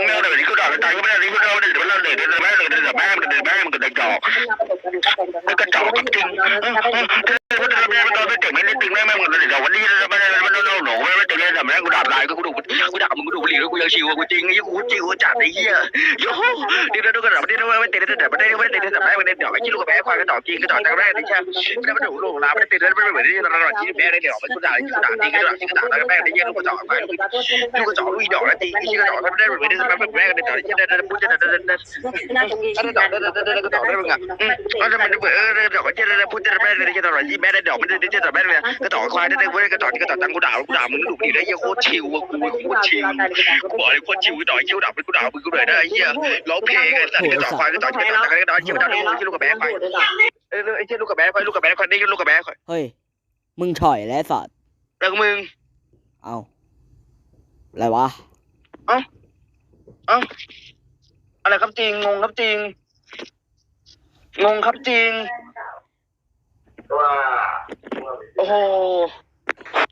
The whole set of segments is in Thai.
மேல லிக்விட் அது தங்க மேல லிக்விட் ஆகுது இது பண்ணல இது மேல இது மேல இது மேல கிடைக்கும் கிடைக்கும் மேம் மேம் கிடைக்கும் வண்டியில் ดูหรี่แล้วกูยังชิวอะกูจริงไอ้กูจริงกูจัดไอ้เหี้ยโย่ดิ้นรดูกระดับดิ้นรนไม่ติดดิ้นรนไม่ได้ไม่ติดดิ้นรนไม่ได้เดี๋ยวไอ้ที่ลูกแม่ควายก็ต่อจริงก็ต่อกจากแรกนี่ใช่ไม่ได้มาดูลูกลาไม่ได้ติดดิ้นไม่เหมือนที่ระดับที่แม่ได้เดี๋ยวมันกูด่ากูด่าดีกระดอกกระอจากแรกนี่เหี้ยลูกกระดอกไปลูกกระดอกลูกอีดอกแล้วตีที่กระดอกไม่ได้เหมือนที่แม่แม่กันเดี๋ยวไอ้ที่ได้ได้พูดได้ได้ได้ได้กระดอกได้ได้ได้กระดอกได้มึงอะแล้วมัได้มือนเออกระดอกที่ได้พูดได้แม่ได้ที่ระดับที่แม่ได้เดี๋ยวไม่ได้ที่ระดับแม่เลยกระดอกควายได้ได้เว้ยกระด้กกระดอกตังกูด่ากูด่ามึงดูดีได้เหี้ยโคตรชิวอะได้คตรชิวกูบอกเลยโคตรชิวกูด่าชิวด่ามึงกูด่ามึงกูเลยได้ไอ้เหี้ยร้องเพลงกันสัตว์ก็จ่อควายก็จ่อที่ก็จ่อก็จ่อชิวด่าลูกที่ลูกกับแม่ควายเออไอ้เหี้ยลูกกับแม่ควายลูกกับแม่ควายนี่ลูกกับแม่ควายเฮ้ยมึงถอยแล้วสัตว์แล้วมึงเอาอะไรวะเอ้าอะไรครับจริงงงครับจริงงงครับจริงโอ้โห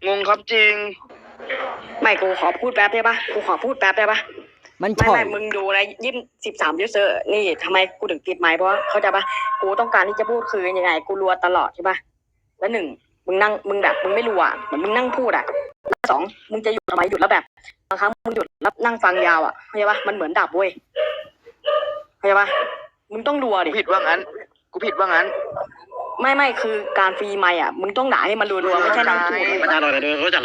งงครับจริง ไม่กูขอพูดแป๊บได้ปะกูขอพูดแป๊บได้ปะมันไม่ถอไม่ยมึงดูนะยี่สิบสามยูเซอร์ นี่ทำไมกูถึงติดไมค์เพราะว่าเข้าใจปะกูต้องการที่จะพูดคือยังไง กูรัวตลอดใช่ปะแล้วหนึ่งมึงนั่งมึงแบบมึงไม่รัวอะเหมือนมึงนั่งพูดอะแล้วสองมึงจะหยุดทำไมหยุดแล้วแบบบางครั้งมึงหยุดแล้วนั่งฟังยาวอะเข้าใจปะมันเหมือนดับเว้ยเข้าใจปะมึงต้องรัวดิ กูผิดว่างั้น กูผิดว่างั้น ไม่ไม่คือการฟรีไมค์อะ มึงต้องด่าให้มันรัวๆไม่ใช่นั่งพูด ประชาชนเดินเขาจัด